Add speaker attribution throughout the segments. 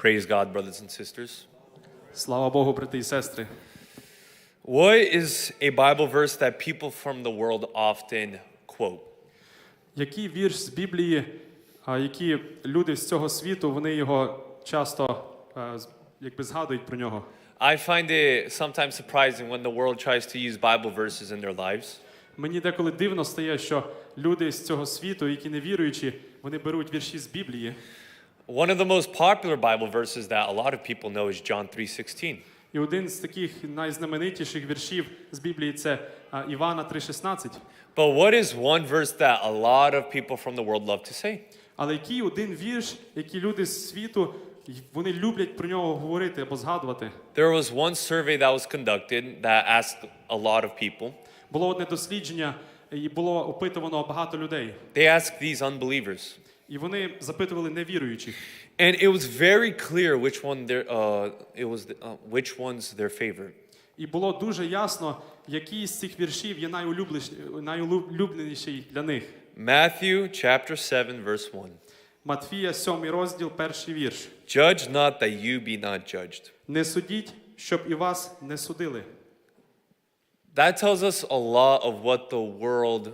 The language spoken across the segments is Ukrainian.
Speaker 1: Praise God, brothers and sisters.
Speaker 2: Слава Богу, брати і сестри.
Speaker 1: What is a Bible verse that people from the world often quote?
Speaker 2: Який вірш з Біблії, а, які люди з цього світу, вони його часто е, з- якби згадують про нього.
Speaker 1: I find it sometimes surprising when the world tries to use Bible verses in their lives.
Speaker 2: Мені деколи дивно стає, що люди з цього світу, які не віруючі, вони беруть вірші з Біблії.
Speaker 1: One of the most popular Bible verses that a lot of people know is John 3:16.
Speaker 2: І один з таких найзнаменитіших віршів з Біблії це а, Івана 3,16.
Speaker 1: But what is one verse that a lot of people from the world love to say?
Speaker 2: Але який один вірш, який люди з світу, вони люблять про нього говорити або згадувати.
Speaker 1: There was one survey that was conducted that asked a lot of people.
Speaker 2: Було одне дослідження, і було опитувано багато людей.
Speaker 1: They asked these unbelievers.
Speaker 2: І вони запитували невіруючих.
Speaker 1: And it was very clear which one their uh, it was the, uh, which one's their favorite.
Speaker 2: І було дуже ясно, який з цих віршів є найулюбленіший для них.
Speaker 1: Matthew chapter 7 verse 1.
Speaker 2: Матфія, 7 розділ, перший вірш.
Speaker 1: Judge not that you be not judged.
Speaker 2: Не судіть, щоб і вас не судили.
Speaker 1: That tells us a lot of what the world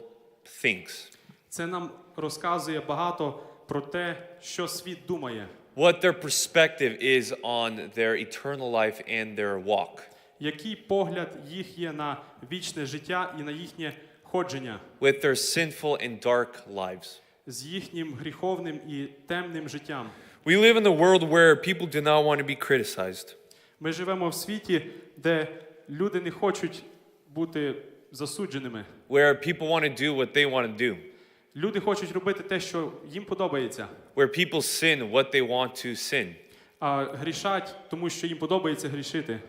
Speaker 1: thinks.
Speaker 2: Це нам розказує багато про те, що світ думає,
Speaker 1: What their perspective is on their eternal life and their walk.
Speaker 2: який погляд їх є на вічне життя і на їхнє ходження
Speaker 1: with their sinful and dark lives.
Speaker 2: з їхнім гріховним і темним життям.
Speaker 1: We live in a world where people do not want to be criticized.
Speaker 2: Ми живемо в світі, де люди не хочуть бути засудженими.
Speaker 1: where people want to do what they want to do,
Speaker 2: Люди хочуть робити те, що їм подобається,
Speaker 1: where people sin what they want to sin.
Speaker 2: а грішать, тому що їм подобається грішити.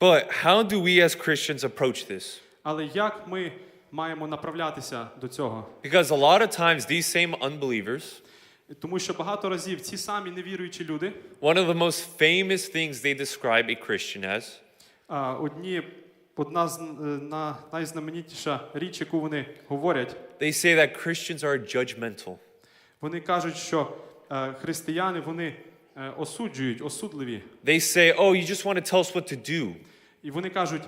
Speaker 1: But how do we as Christians approach this?
Speaker 2: Але як ми маємо направлятися до цього?
Speaker 1: Because a lot of times these same unbelievers,
Speaker 2: Тому що багато разів ці самі невіруючі люди,
Speaker 1: one of the most famous things they describe a Christian as
Speaker 2: одні, одна з е, найзнаменітіша річ, яку вони говорять,
Speaker 1: they say that Christians are judgmental.
Speaker 2: вони кажуть, що е, християни вони е, осуджують, осудливі.
Speaker 1: They say, oh, you just want to tell us what to do.
Speaker 2: І вони кажуть,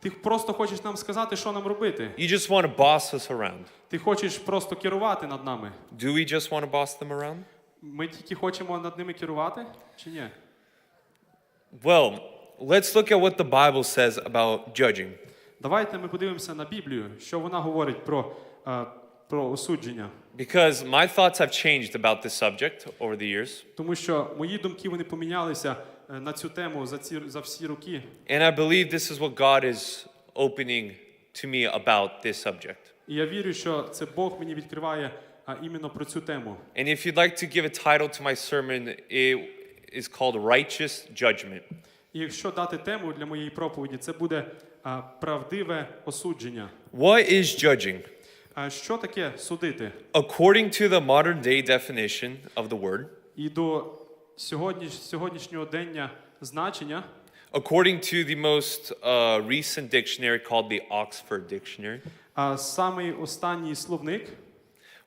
Speaker 2: ти просто хочеш нам сказати, що нам робити.
Speaker 1: You just want to boss us around.
Speaker 2: Ти хочеш просто керувати над нами.
Speaker 1: Do we just want to boss them around?
Speaker 2: Ми тільки хочемо над ними керувати, чи ні?
Speaker 1: Well, let's look at what the Bible says about judging.
Speaker 2: Давайте ми подивимося на Біблію, що вона говорить про, е, про осудження.
Speaker 1: Because my thoughts have changed about this subject over the years.
Speaker 2: Тому що мої думки вони помінялися е, на цю тему за ці за всі роки.
Speaker 1: And I believe this is what God is opening to me about this subject.
Speaker 2: І я вірю, що це Бог мені відкриває а, іменно про цю тему.
Speaker 1: And if you'd like to give a title to my sermon, it is called Righteous Judgment.
Speaker 2: І якщо дати тему для моєї проповіді, це буде а, правдиве осудження.
Speaker 1: What is judging?
Speaker 2: А що таке судити?
Speaker 1: According to the modern day definition of the word,
Speaker 2: І до сьогодні, сьогоднішнього дення значення,
Speaker 1: according to the most uh, recent dictionary called the Oxford Dictionary,
Speaker 2: а самий останній словник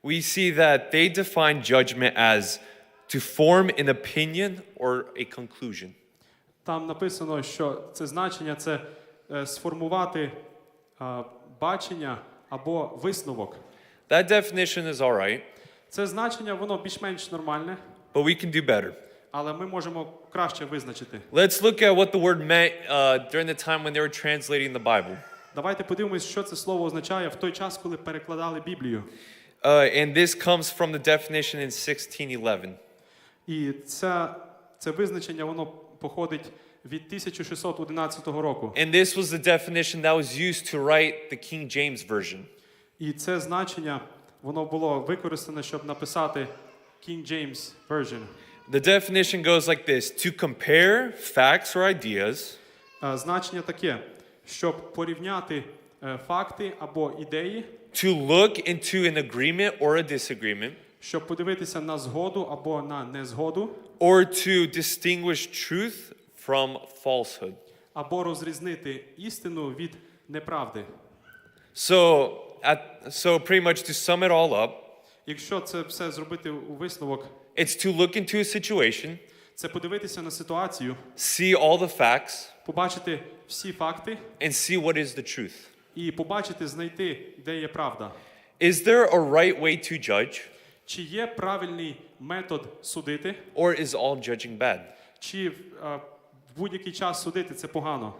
Speaker 1: we see that they define judgment as to form an opinion or a conclusion.
Speaker 2: там написано, що це значення це е, сформувати а, бачення або висновок.
Speaker 1: That definition is all right,
Speaker 2: Це значення, воно більш-менш нормальне,
Speaker 1: but we can do better.
Speaker 2: але ми можемо краще визначити.
Speaker 1: Let's look at what the word meant uh, during the time when they were translating the Bible.
Speaker 2: Давайте подивимось, що це слово означає в той час, коли перекладали Біблію.
Speaker 1: Uh, and this comes from the definition in 1611.
Speaker 2: І це, це визначення воно походить від 1611 року.
Speaker 1: And this was the definition that was used to write the King James Version.
Speaker 2: І це значення воно було використане, щоб написати King James Version.
Speaker 1: The definition goes like this to compare facts or ideas
Speaker 2: Е, Значення таке, щоб порівняти е, факти або ідеї,
Speaker 1: to look into an agreement or a disagreement,
Speaker 2: щоб подивитися на згоду або на незгоду,
Speaker 1: or to distinguish truth from falsehood.
Speaker 2: або розрізнити істину від неправди.
Speaker 1: So, at, so pretty much to sum it all up,
Speaker 2: Якщо це все зробити у висновок,
Speaker 1: it's to look into a situation
Speaker 2: Це подивитися на ситуацію,
Speaker 1: see all the facts,
Speaker 2: побачити всі факти
Speaker 1: and see what is the truth.
Speaker 2: і побачити, знайти, де є правда.
Speaker 1: Is there a right way to judge,
Speaker 2: Чи є правильний метод судити,
Speaker 1: or is all judging bad?
Speaker 2: чи е, в будь-який час судити це погано.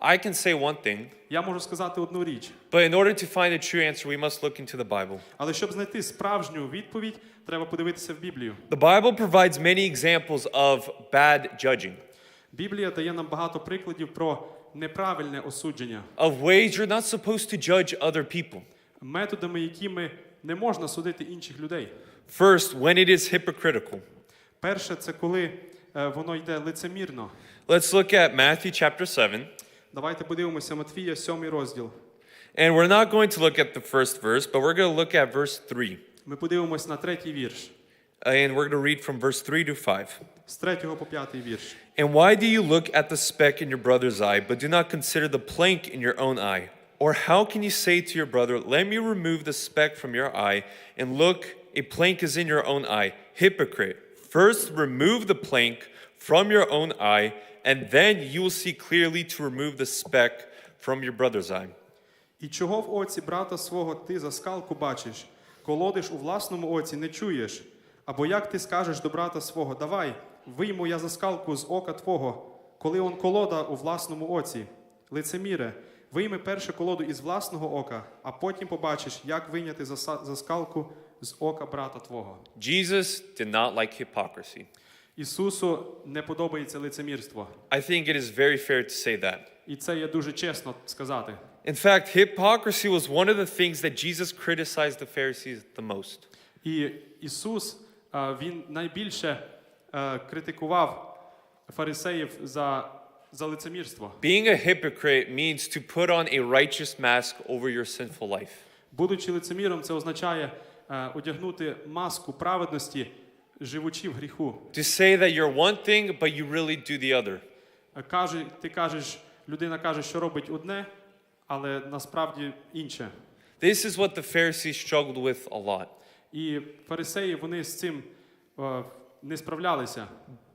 Speaker 1: I can say one thing,
Speaker 2: Я можу сказати одну річ,
Speaker 1: but in order to find the true answer, we must look into the Bible.
Speaker 2: але щоб знайти справжню відповідь, треба подивитися в Біблію.
Speaker 1: The Bible provides many examples of bad judging,
Speaker 2: Біблія дає нам багато прикладів про неправильне осудження,
Speaker 1: of ways you're not supposed to judge other people.
Speaker 2: методами, якими не можна судити інших людей.
Speaker 1: First, when it is hypocritical.
Speaker 2: Перше, це коли е, воно йде лицемірно.
Speaker 1: Let's look at Matthew chapter 7.
Speaker 2: Давайте подивимося Матфія, 7 розділ.
Speaker 1: And we're not going to look at the first verse, but we're going to look at verse 3.
Speaker 2: Ми подивимось на третій вірш,
Speaker 1: And we're going to read from verse 3 to 5.
Speaker 2: з третього по п'ятий вірш.
Speaker 1: And why do you look at the speck in your brother's eye, but do not consider the plank in your own eye? Or how can you say to your brother, Let me remove the speck from your eye, and look, a plank is in your own eye? Hypocrite. First remove the plank from your own eye, and then you will see clearly to remove the speck from your brother's eye.
Speaker 2: І чого в оці брата свого ти за скалку бачиш, колодиш у власному оці не чуєш? Або як ти скажеш до брата свого, давай, вийму я за скалку з ока твого, коли он колода у власному оці. Лицеміре, вийми перше колоду із власного ока, а потім побачиш, як вийняти за, за скалку з ока брата твого.
Speaker 1: Jesus did not like hypocrisy.
Speaker 2: Ісусу не подобається лицемірство.
Speaker 1: I think it is very fair to say that.
Speaker 2: І це є дуже чесно сказати.
Speaker 1: In fact, hypocrisy was one of the things that Jesus criticized the Pharisees the most.
Speaker 2: І Ісус е, він найбільше е, критикував фарисеїв за, за лицемірство.
Speaker 1: Being a hypocrite means to put on a righteous mask over your sinful life.
Speaker 2: Будучи лицеміром, це означає е, одягнути маску праведності, живучи в гріху.
Speaker 1: To say that you're one thing, but you really do the other.
Speaker 2: Е, Каже, ти кажеш, людина каже, що робить одне, але насправді інше.
Speaker 1: This is what the Pharisees struggled with a lot.
Speaker 2: І фарисеї вони з цим е, не справлялися,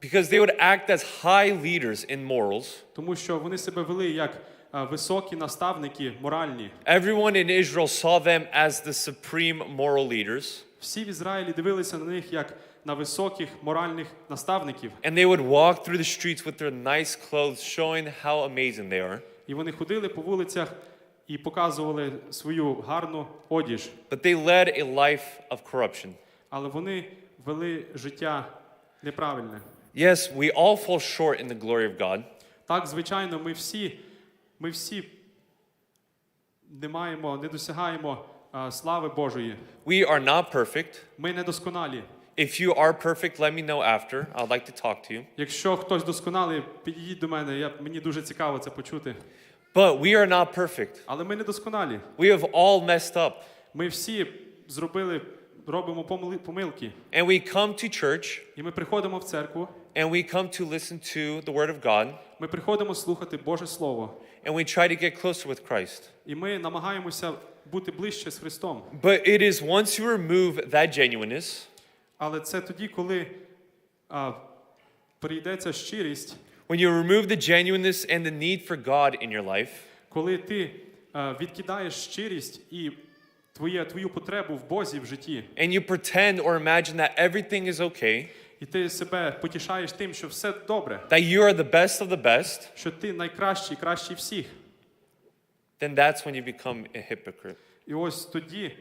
Speaker 1: Because they would act as high leaders in morals.
Speaker 2: тому що вони себе вели як е, високі наставники моральні.
Speaker 1: Everyone in Israel saw them as the supreme moral leaders.
Speaker 2: Всі в Ізраїлі дивилися на них як на високих моральних наставників,
Speaker 1: And they would walk through the streets with their nice clothes, showing how amazing they are.
Speaker 2: і вони ходили по вулицях і показували свою гарну одіж,
Speaker 1: But they led a life of corruption.
Speaker 2: але вони вели життя неправильне.
Speaker 1: Yes, we all fall short in the glory of God.
Speaker 2: Так, звичайно, ми всі, ми всі не маємо, не досягаємо слави Божої.
Speaker 1: We are not perfect.
Speaker 2: Ми недосконалі.
Speaker 1: If you are perfect, let me know after. I'd like to talk to you.
Speaker 2: Якщо хтось досконалий, підійдіть до мене. Я, мені дуже цікаво це почути.
Speaker 1: But we are not perfect.
Speaker 2: Але ми недосконалі.
Speaker 1: We have all messed up.
Speaker 2: Ми всі зробили, робимо помили- помилки.
Speaker 1: And we come to church
Speaker 2: І ми приходимо в церкву,
Speaker 1: and we come to listen to the Word of God
Speaker 2: ми приходимо слухати Боже Слово,
Speaker 1: and we try to get closer with Christ.
Speaker 2: і ми намагаємося бути ближче з Христом.
Speaker 1: But it is once you remove that genuineness,
Speaker 2: Але це тоді, коли а, прийдеться щирість,
Speaker 1: when you remove the genuineness and the need for God in your life,
Speaker 2: коли ти а, відкидаєш щирість і твоє, твою потребу в Бозі в житті,
Speaker 1: and you pretend or imagine that everything is okay,
Speaker 2: і ти себе потішаєш тим, що все добре,
Speaker 1: that you are the best of the best,
Speaker 2: що ти найкращий, кращий всіх.
Speaker 1: then that's when you become a hypocrite.
Speaker 2: І ось тоді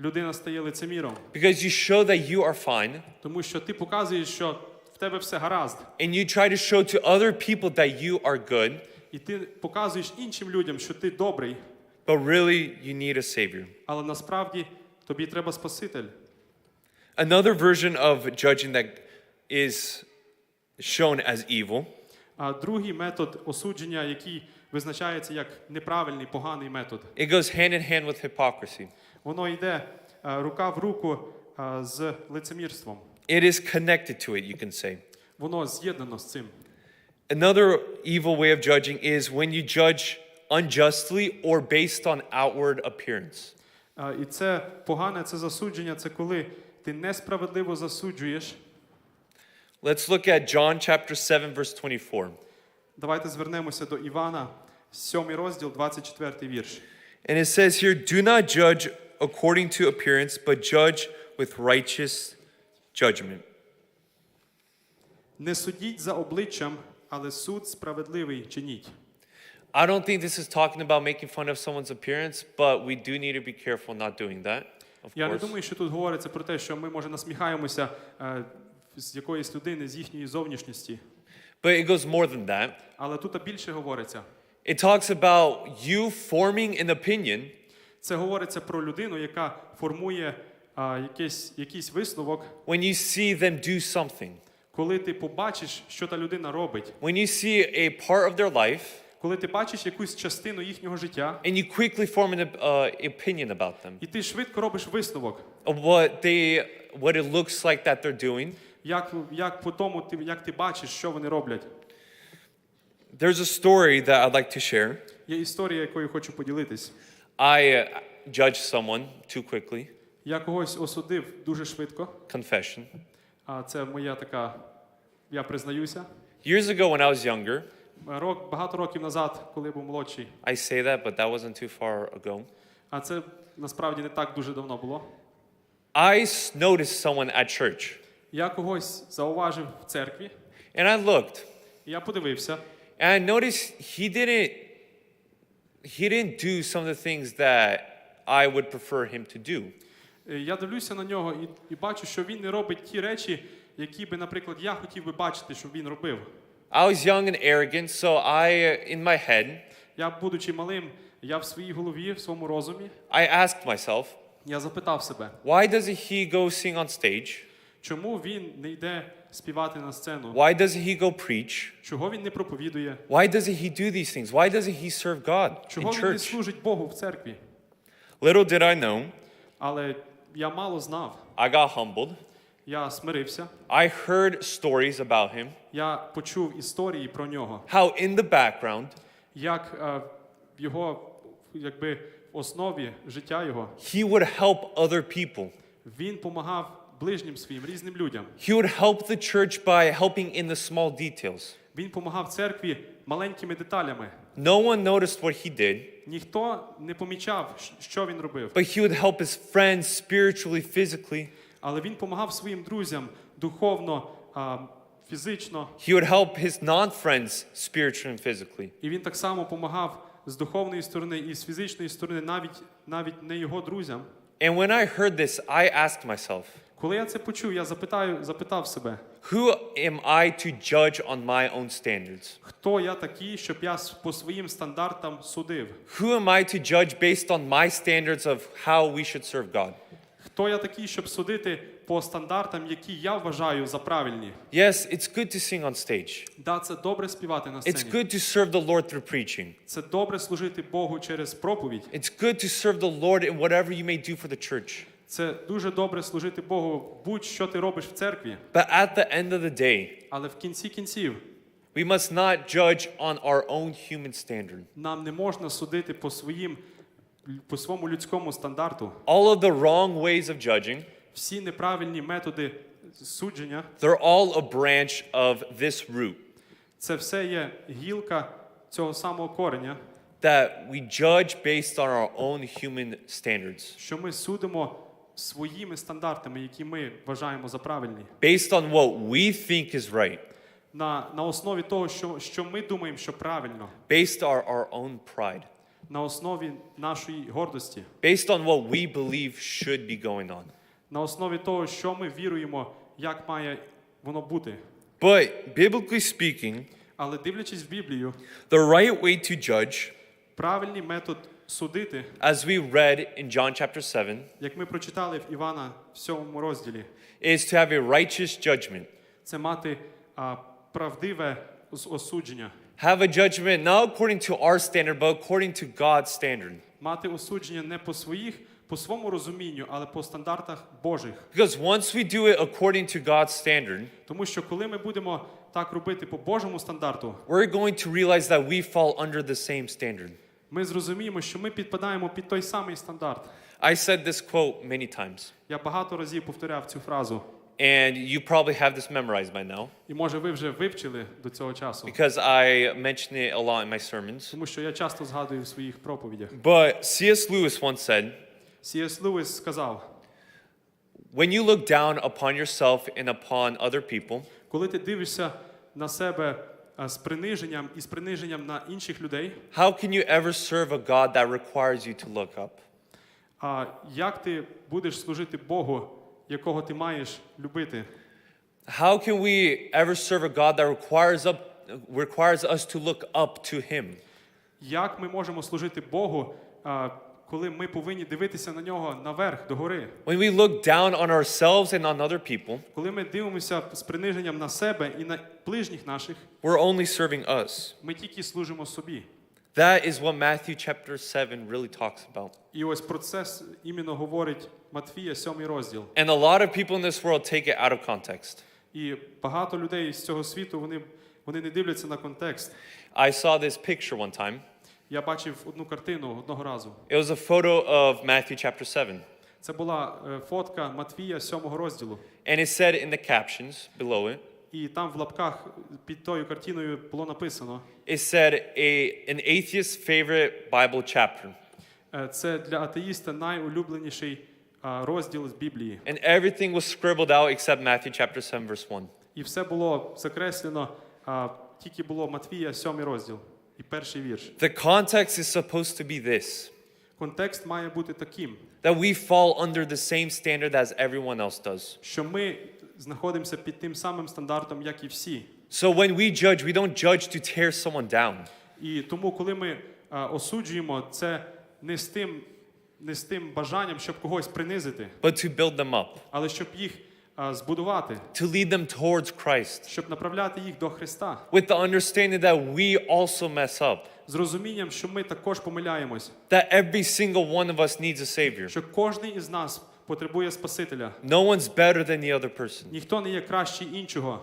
Speaker 2: людина стає лицеміром,
Speaker 1: Because you show that you are fine,
Speaker 2: тому що ти показуєш, що в тебе все гаразд.
Speaker 1: and you try to show to other people that you are good,
Speaker 2: І ти показуєш іншим людям, що ти добрий,
Speaker 1: but really you need a Savior.
Speaker 2: але насправді тобі треба Спаситель.
Speaker 1: Another version of judging that is shown as evil
Speaker 2: А другий метод осудження, який визначається як неправильний, поганий метод,
Speaker 1: it goes hand in hand with hypocrisy.
Speaker 2: Воно йде е, рука в руку е, з лицемірством.
Speaker 1: It is connected to it, you can say.
Speaker 2: Воно з'єднано з цим.
Speaker 1: Another evil way of judging is when you judge unjustly or based on outward appearance.
Speaker 2: Е, І це погане, це засудження, це коли ти несправедливо засуджуєш,
Speaker 1: Let's look at John chapter 7 verse 24.
Speaker 2: Давайте звернемося до Івана, 7 розділ, 24 вірш.
Speaker 1: And it says here, "Do not judge according to appearance, but judge with righteous judgment."
Speaker 2: Не судіть за обличчям, але суд справедливий чиніть.
Speaker 1: I don't think this is talking about making fun of someone's appearance, but we do need to be careful not doing that. Of
Speaker 2: Я не
Speaker 1: course.
Speaker 2: думаю, що тут говориться про те, що ми може насміхаємося е, з якоїсь людини, з їхньої зовнішності.
Speaker 1: But it goes more than that.
Speaker 2: Але тут більше говориться.
Speaker 1: It talks about you forming an opinion
Speaker 2: Це говориться про людину, яка формує а, якийсь, якийсь висновок,
Speaker 1: when you see them do something.
Speaker 2: коли ти побачиш, що та людина робить,
Speaker 1: When you see a part of their life
Speaker 2: коли ти бачиш якусь частину їхнього життя,
Speaker 1: and you quickly form an uh, opinion about them.
Speaker 2: і ти швидко робиш висновок,
Speaker 1: what they what it looks like that they're doing
Speaker 2: як, як по тому, ти, як ти бачиш, що вони роблять.
Speaker 1: there's a story that i'd like to share
Speaker 2: Є історія, якою хочу поділитись.
Speaker 1: I uh, judged someone too quickly.
Speaker 2: Я когось осудив дуже швидко.
Speaker 1: confession.
Speaker 2: А це моя така, я признаюся.
Speaker 1: years ago when i was younger
Speaker 2: Рок, багато років назад, коли був молодший,
Speaker 1: i say that but that wasn't too far ago.
Speaker 2: А це насправді не так дуже давно було.
Speaker 1: i s- noticed someone at church.
Speaker 2: Я когось зауважив в церкві,
Speaker 1: and i looked.
Speaker 2: І я подивився,
Speaker 1: and i noticed he didn't he didn't do some of the things that i would prefer him to do
Speaker 2: Е, Я дивлюся на нього і, і бачу, що він не робить ті речі, які би, наприклад, я хотів би бачити, щоб він робив.
Speaker 1: i was young and arrogant so i uh, in my head
Speaker 2: Я, будучи малим, я в своїй голові, в своєму розумі,
Speaker 1: i asked myself
Speaker 2: я запитав себе,
Speaker 1: why doesn't he go sing on stage
Speaker 2: чому він не йде співати на сцену?
Speaker 1: Why doesn't he go preach?
Speaker 2: Чого він не проповідує?
Speaker 1: Why doesn't he do these things? Why doesn't he serve God in
Speaker 2: Чого він не
Speaker 1: church?
Speaker 2: служить Богу в церкві?
Speaker 1: Little did I know,
Speaker 2: Але я мало знав.
Speaker 1: I got humbled.
Speaker 2: Я смирився.
Speaker 1: I heard stories about him,
Speaker 2: Я почув історії про нього,
Speaker 1: how in the background,
Speaker 2: як е, в його якби в основі життя його
Speaker 1: he would help other people.
Speaker 2: він помагав ближнім своїм різним людям.
Speaker 1: He would help the church by helping in the small details.
Speaker 2: Він помагав церкві маленькими деталями.
Speaker 1: No one noticed what he did,
Speaker 2: Ніхто не помічав, що він робив,
Speaker 1: but he would help his friends spiritually, physically.
Speaker 2: але він помагав своїм друзям духовно, фізично,
Speaker 1: He would help his non friends spiritually and physically.
Speaker 2: і він так само помагав з духовної сторони і з фізичної сторони, навіть навіть не його друзям.
Speaker 1: And when I heard this, I asked myself,
Speaker 2: Коли я це почув, я запитаю, запитав себе,
Speaker 1: Who am I to judge on my own standards?
Speaker 2: хто я такий, щоб я с- по своїм стандартам судив?
Speaker 1: Who am I to judge based on my standards of how we should serve God?
Speaker 2: Хто я такий, щоб судити по стандартам, які я вважаю за правильні?
Speaker 1: Yes, it's good to sing on stage.
Speaker 2: Да, це добре співати на
Speaker 1: It's
Speaker 2: сцені.
Speaker 1: good to serve the Lord through preaching.
Speaker 2: Це добре служити Богу через проповідь.
Speaker 1: It's good to serve the Lord in whatever you may do for the church.
Speaker 2: Це дуже добре служити Богу, будь-що ти робиш в церкві.
Speaker 1: But at the end of the day,
Speaker 2: Але в кінці кінців
Speaker 1: we must not judge on our own human standard.
Speaker 2: нам не можна судити по своїм по своєму людському стандарту.
Speaker 1: All of the wrong ways of judging,
Speaker 2: Всі неправильні методи судження
Speaker 1: they're all a branch of this root
Speaker 2: це все є гілка цього самого кореня,
Speaker 1: that we judge based on our own human standards,
Speaker 2: що ми судимо своїми стандартами, які ми вважаємо за правильні,
Speaker 1: based on what we think is right,
Speaker 2: на, на основі того, що, що ми думаємо, що правильно,
Speaker 1: based on our, own pride,
Speaker 2: на основі нашої гордості,
Speaker 1: based on what we believe should be going on.
Speaker 2: на основі того, що ми віруємо, як має воно бути.
Speaker 1: But biblically speaking,
Speaker 2: Але дивлячись в Біблію,
Speaker 1: the right way to judge,
Speaker 2: правильний метод судити,
Speaker 1: as we read in John chapter 7,
Speaker 2: як ми прочитали в Івана в 7 розділі,
Speaker 1: is to have a righteous judgment.
Speaker 2: це мати а, правдиве ос- осудження,
Speaker 1: Have a judgment not according to our standard, but according to God's standard.
Speaker 2: мати осудження не по своїх, по своєму розумінню, але по стандартах Божих.
Speaker 1: Because once we do it according to God's standard,
Speaker 2: Тому що коли ми будемо так робити по Божому стандарту,
Speaker 1: we're going to realize that we fall under the same standard.
Speaker 2: Ми зрозуміємо, що ми підпадаємо під той самий стандарт.
Speaker 1: I said this quote many times.
Speaker 2: Я багато разів повторяв цю фразу.
Speaker 1: And you probably have this memorized by now
Speaker 2: І може ви вже вивчили до цього часу,
Speaker 1: because I mention it a lot in my sermons.
Speaker 2: тому що я часто згадую в своїх проповідях.
Speaker 1: But C.S. Lewis once said,
Speaker 2: Сіес Луїс сказав:
Speaker 1: When you look down upon yourself and upon other people,
Speaker 2: коли ти дивишся на себе з приниженням і з приниженням на інших людей,
Speaker 1: how can you ever serve a God that requires you to look up?
Speaker 2: а як ти будеш служити Богу, якого ти маєш любити?
Speaker 1: How can we ever serve a God that requires, up, requires us to look up to Him?
Speaker 2: Як ми можемо служити Богу, коли ми повинні дивитися на нього наверх, догори?
Speaker 1: When we look down on ourselves and on other people,
Speaker 2: Коли ми дивимося з приниженням на себе і на ближніх наших,
Speaker 1: we're only serving us.
Speaker 2: ми тільки служимо собі.
Speaker 1: That is what Matthew chapter 7 really talks about.
Speaker 2: І ось про це с- іменно говорить Матфія, 7 розділ.
Speaker 1: And a lot of people in this world take it out of context.
Speaker 2: І багато людей з цього світу вони, вони не дивляться на контекст.
Speaker 1: I saw this picture one time.
Speaker 2: Я бачив одну картину одного разу.
Speaker 1: It was a photo of Matthew chapter 7.
Speaker 2: Це була е, фотка Матвія 7 розділу.
Speaker 1: And it said in the captions below it,
Speaker 2: І там в лапках під тою картиною було написано:
Speaker 1: it said a, an atheist's favorite Bible chapter.
Speaker 2: е, це для атеїста найулюбленіший розділ з Біблії.
Speaker 1: And everything was scribbled out except Matthew chapter 7, verse 1.
Speaker 2: І все було закреслено, тільки було Матвія 7 розділ і перший вірш.
Speaker 1: The context is supposed to be this
Speaker 2: Контекст має бути таким,
Speaker 1: that we fall under the same standard as everyone else does.
Speaker 2: що ми знаходимося під тим самим стандартом, як і всі.
Speaker 1: So when we judge, we don't judge to tear someone down.
Speaker 2: І тому, коли ми осуджуємо, це не з тим, не з тим бажанням, щоб когось принизити,
Speaker 1: but to build them up,
Speaker 2: але щоб їх збудувати,
Speaker 1: to lead them towards Christ,
Speaker 2: щоб направляти їх до Христа,
Speaker 1: with the understanding that we also mess up,
Speaker 2: з розумінням, що ми також помиляємось,
Speaker 1: that every single one of us needs a Savior.
Speaker 2: що кожен із нас потребує Спасителя.
Speaker 1: No one's better than the other person.
Speaker 2: Ніхто не є кращий іншого.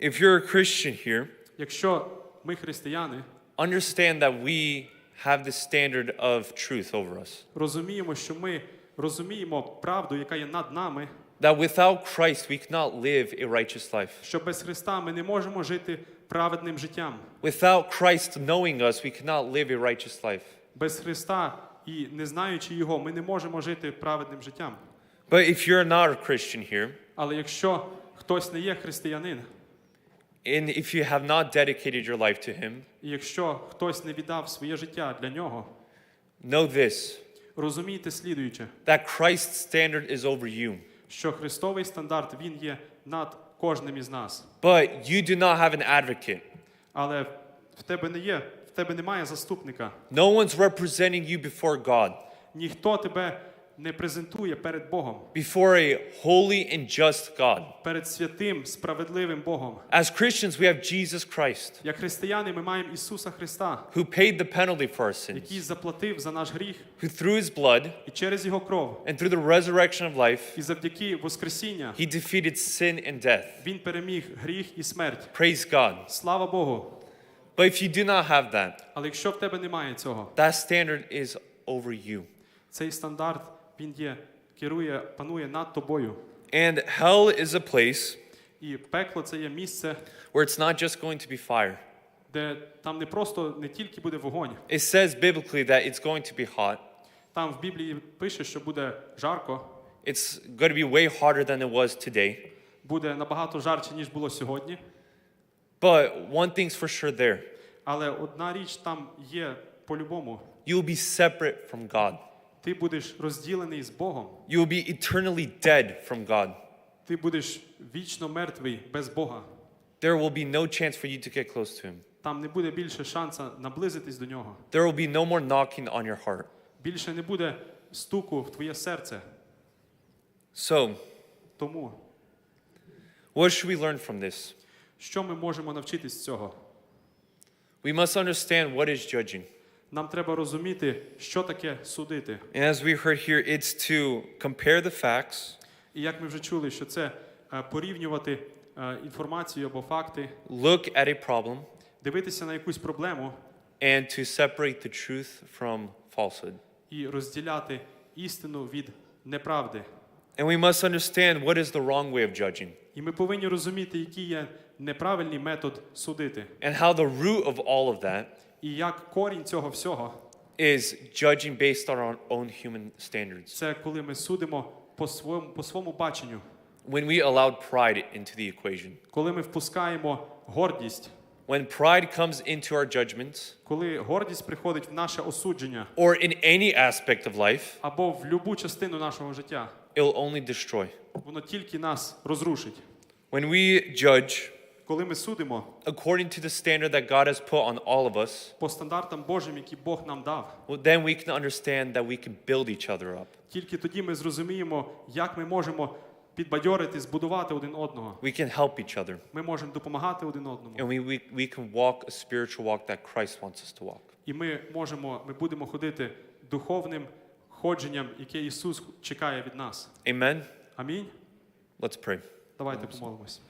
Speaker 1: If you're a Christian here,
Speaker 2: Якщо ми християни,
Speaker 1: understand that we have the standard of truth over us.
Speaker 2: розуміємо, що ми розуміємо правду, яка є над нами,
Speaker 1: That without Christ, we cannot live a righteous life.
Speaker 2: що без Христа ми не можемо жити праведним життям.
Speaker 1: Without Christ knowing us, we cannot live a righteous life.
Speaker 2: Без Христа і не знаючи Його, ми не можемо жити праведним життям.
Speaker 1: But if you're not a Christian here,
Speaker 2: Але якщо хтось не є християнин,
Speaker 1: and if you have not dedicated your life to Him,
Speaker 2: і якщо хтось не віддав своє життя для нього,
Speaker 1: know this
Speaker 2: розумійте слідуюче,
Speaker 1: that Christ's standard is over you.
Speaker 2: Що Христовий стандарт він є над кожним із нас.
Speaker 1: But you do not have an advocate.
Speaker 2: Але в тебе не є, в тебе немає заступника.
Speaker 1: No one's representing you before God,
Speaker 2: Ніхто тебе не презентує перед Богом,
Speaker 1: before a holy and just God.
Speaker 2: перед святим, справедливим Богом.
Speaker 1: As Christians, we have Jesus Christ,
Speaker 2: Як християни, ми маємо Ісуса Христа,
Speaker 1: who paid the penalty for our sins,
Speaker 2: який заплатив за наш гріх,
Speaker 1: who through His blood
Speaker 2: і через Його кров,
Speaker 1: and through the resurrection of life,
Speaker 2: і завдяки Воскресіння
Speaker 1: He defeated sin and death.
Speaker 2: Він переміг гріх і смерть.
Speaker 1: Praise God.
Speaker 2: Слава Богу!
Speaker 1: But if you do not have that,
Speaker 2: Але якщо в тебе немає цього,
Speaker 1: that standard is over you.
Speaker 2: цей стандарт він є, керує, панує над тобою.
Speaker 1: And hell is a place
Speaker 2: І пекло це є місце,
Speaker 1: where it's not just going to be fire.
Speaker 2: де там не просто не тільки буде вогонь.
Speaker 1: It says biblically that it's going to be hot.
Speaker 2: Там в Біблії пише, що буде жарко,
Speaker 1: It's going to be way hotter than it was today.
Speaker 2: буде набагато жарче, ніж було сьогодні.
Speaker 1: But one thing's for sure there
Speaker 2: Але одна річ там є по-любому.
Speaker 1: you'll be separate from God.
Speaker 2: Ти будеш розділений з Богом.
Speaker 1: You will be eternally dead from God.
Speaker 2: Ти будеш вічно мертвий без Бога.
Speaker 1: There will be no chance for you to get close to Him.
Speaker 2: Там не буде більше шанса наблизитись до нього.
Speaker 1: There will be no more knocking on your heart.
Speaker 2: Більше не буде стуку в твоє серце.
Speaker 1: So,
Speaker 2: Тому
Speaker 1: what should we learn from this?
Speaker 2: що ми можемо навчитись з цього?
Speaker 1: We must understand what is judging.
Speaker 2: Нам треба розуміти, що таке судити.
Speaker 1: And as we heard here, it's to compare the facts,
Speaker 2: І як ми вже чули, що це е, порівнювати е, інформацію або факти,
Speaker 1: look at a problem,
Speaker 2: дивитися на якусь проблему
Speaker 1: and to separate the truth from falsehood.
Speaker 2: і розділяти істину від неправди.
Speaker 1: And we must understand what is the wrong way of judging
Speaker 2: І ми повинні розуміти, який є неправильний метод судити,
Speaker 1: and how the root of all of that
Speaker 2: і як корінь цього всього
Speaker 1: is judging based on our own human standards.
Speaker 2: це коли ми судимо по своєму, по своєму баченню,
Speaker 1: When we allowed pride into the equation.
Speaker 2: коли ми впускаємо гордість,
Speaker 1: When pride comes into our judgments
Speaker 2: коли гордість приходить в наше осудження
Speaker 1: or in any aspect of life,
Speaker 2: або в будь-яку частину нашого життя,
Speaker 1: it will only destroy.
Speaker 2: воно тільки нас розрушить.
Speaker 1: When we judge
Speaker 2: Коли ми судимо
Speaker 1: according to the standard that God has put on all of us,
Speaker 2: по стандартам Божим, які Бог нам дав,
Speaker 1: well, then we can understand that we can build each other up.
Speaker 2: тільки тоді ми зрозуміємо, як ми можемо підбадьорити, збудувати один одного.
Speaker 1: We can help each other.
Speaker 2: Ми можемо допомагати один одному.
Speaker 1: And we, we, we can walk a spiritual walk that Christ wants us to walk.
Speaker 2: І ми можемо, ми будемо ходити духовним ходженням, яке Ісус чекає від нас.
Speaker 1: Amen?
Speaker 2: Амінь.
Speaker 1: Let's pray.
Speaker 2: Давайте помолимось.